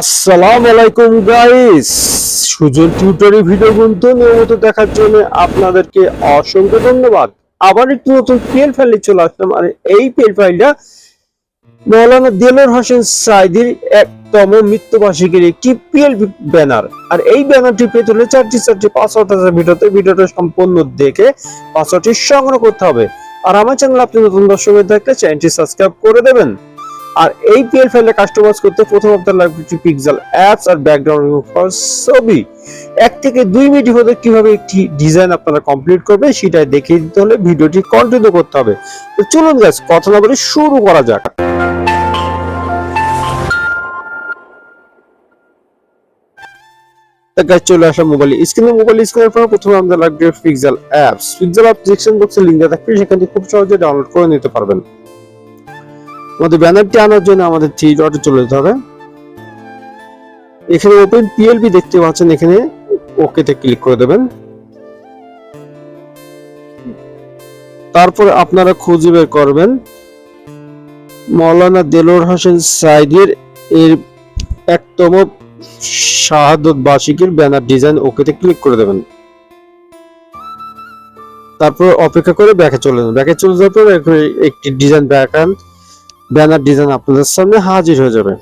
আসসালামু আলাইকুম guys Sujan টিউটরি video কিন্তু নিয়মিত দেখার জন্য আপনাদেরকে অসংখ্য ধন্যবাদ। আবার একটু নতুন পিএল ফাইলে চলে আসলাম, আর এই পিএল ফাইলটা মৌলানা দেলোর হোসেন সাইদির একতম একটি ব্যানার আর এই ব্যানারটি পেতে পাসওয়ার্ড ভিডিওতে। ভিডিওটা সম্পূর্ণ দেখে সংগ্রহ করতে হবে। আর আমার চ্যানেল আপনি নতুন দর্শক করে দেবেন। আর এই পিএল ফাইলে কাস্টমাইজ করতে প্রথম আপনার লাগবে একটি পিক্সেল অ্যাপস আর ব্যাকগ্রাউন্ড ছবি। এক থেকে দুই মিনিট মধ্যে কীভাবে একটি ডিজাইন আপনারা কমপ্লিট করবে সেটাই দেখিয়ে দিতে হলে ভিডিওটি কন্টিনিউ করতে হবে। তো চলুন গাছ কথা না বলে শুরু করা যাক। গাছ চলে আসা মোবাইল স্ক্রিনে মোবাইল স্ক্রিনের পর প্রথমে আমাদের লাগবে pixel apps pixel app description বক্সে লিঙ্ক দেওয়া থাকবে, সেখান থেকে খুব সহজে ডাউনলোড করে নিতে পারবেন। আমাদের ব্যানারটি আনার জন্য আমাদের থ্রি ডটে চলে যেতে হবে। এখানে ওপেন পিএলবি দেখতে পাচ্ছেন, এখানে ওকেতে ক্লিক করে দেবেন। তারপর আপনারা খুঁজে বের করবেন মৌলানা দেলোর হোসেন সাইদের এর একতম শাহাদত বার্ষিকীর ব্যানার ডিজাইন ওকেতে ক্লিক করে দেবেন। তারপর অপেক্ষা করে ব্যাকে চলে যাবেন। ব্যাকে চলে যাওয়ার পর একটি ডিজাইন ব্যাকান ব্যানার ডিজাইন আপনাদের সামনে হাজির হয়ে যাবে।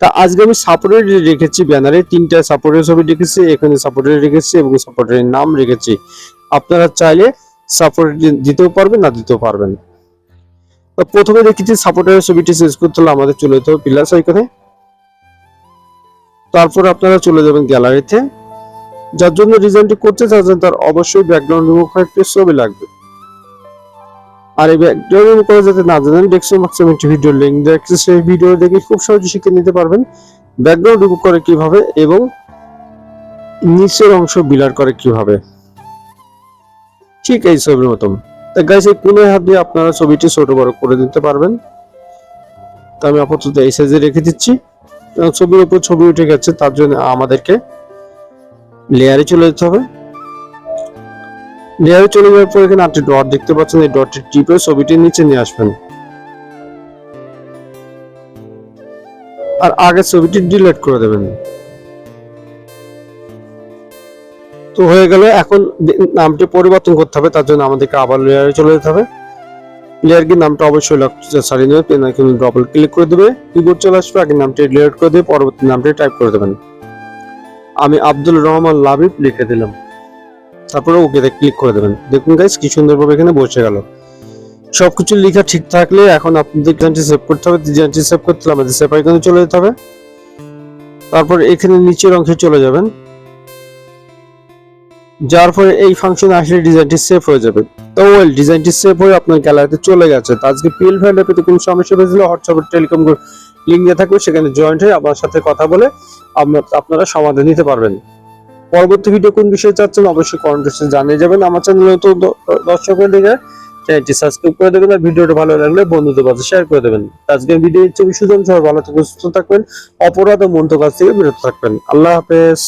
তা আজকে আমি সাপোর্টের রেখেছি ব্যানারে তিনটা সাপোর্টের ছবি রেখেছি, এখানে সাপোর্টের রেখেছি এবং সাপোর্টের নাম রেখেছি। আপনারা চাইলে সাপোর্ট দিতেও পারবেন, না দিতেও পারবেন তো প্রথমে রেখেছি সাপোর্টের ছবিটি চেঞ্জ করতে হলে আমাদের চলে যেতে হবে প্লাস আইকনে তারপর আপনারা চলে যাবেন গ্যালারিতে যার জন্য ডিজাইনটি করতে চাচ্ছেন তার অবশ্যই ব্যাকগ্রাউন্ড রিমুভ একটি ছবি লাগবে। আর এই ব্যাকগ্রাউন্ড করে যাতে না জানেন ডেস্কটপ ম্যাক্সিমাম একটি ভিডিও লিংক দেখছে সেই ভিডিও দেখে খুব সহজে শিখে নিতে পারবেন। ব্যাকগ্রাউন্ড রিমুভ করে কীভাবে এবং নিচের অংশ বিলার করে কীভাবে। ঠিক এই ছবির মতন। তা গাইস এই কোনো হাত দিয়ে আপনারা ছবিটি ছোট বড় করে দিতে পারবেন। তা আমি আপাতত এই সাইজে রেখে দিচ্ছি। ছবির উপর ছবি উঠে গেছে, তার জন্য আমাদেরকে লেয়ারে চলে যেতে হবে। লেয়ারে চলে যাওয়ার পর এখানে আপনি ডট দেখতে পাচ্ছেন। এই ডটের টিপে ছবিটি নিচে নিয়ে আসবেন। আর আগে ছবিটি ডিলিট করে দেবেন। তো হয়ে গেল, এখন নামটি পরিবর্তন করতে হবে, তার জন্য আমাদেরকে আবার লেয়ারে চলে যেতে হবে। লেয়ার কি নামটা অবশ্যই সারিয়ে নেবে পেন আইকনে ডবল ক্লিক করে দেবে। কিবোর্ড চলে আসবে, আগে নামটি ডিলিট করে দিয়ে পরবর্তী নামটি টাইপ করে দেবেন। আমি আব্দুল রহমান লাবিব লিখে দিলাম। তারপরে ওকে ক্লিক করে দেবেন। দেখুন গাইস কি সুন্দরভাবে এখানে বসে গেল। সবকিছু লেখা ঠিক থাকলে এখন আপনাদের ডিজাইনটি সেভ করতে হবে। ডিজাইনটি সেভ করতে হলে আমাদের সেভ আইকনে চলে যেতে হবে। তারপর এখানে নিচের অংশে চলে যাবেন। যার ফলে এই ফাংশন আসলে ডিজাইনটি সেভ হয়ে যাবে। তো ওয়েল ডিজাইনটি সেভ হয়ে আপনার গ্যালারিতে চলে গেছে। তো আজকে পিএল ফাইলে পেতে কোনো সমস্যা হয়েছিল হোয়াটসঅ্যাপ টেলিকম লিঙ্ক দেওয়া থাকবে। সেখানে জয়েন্ট হয়ে আমার সাথে কথা বলে আপনারা সমাধান নিতে পারবেন। পরবর্তী ভিডিও কোন বিষয়ে চাচ্ছেন অবশ্যই কমেন্টে জানিয়ে যাবেন। আমার চ্যানেল তো দর্শক দর্শকের দিকে চ্যানেলটি সাবস্ক্রাইব করে দেবেন আর ভিডিওটা ভালো লাগলে বন্ধুদের কাছে শেয়ার করে দেবেন। আজকের ভিডিও হচ্ছে সুজন সবাই ভালো থাকবেন, সুস্থ থাকবেন, অপরাধ ও মন্ত্র কাছ থেকে বিরত থাকবেন। আল্লাহ হাফেজ।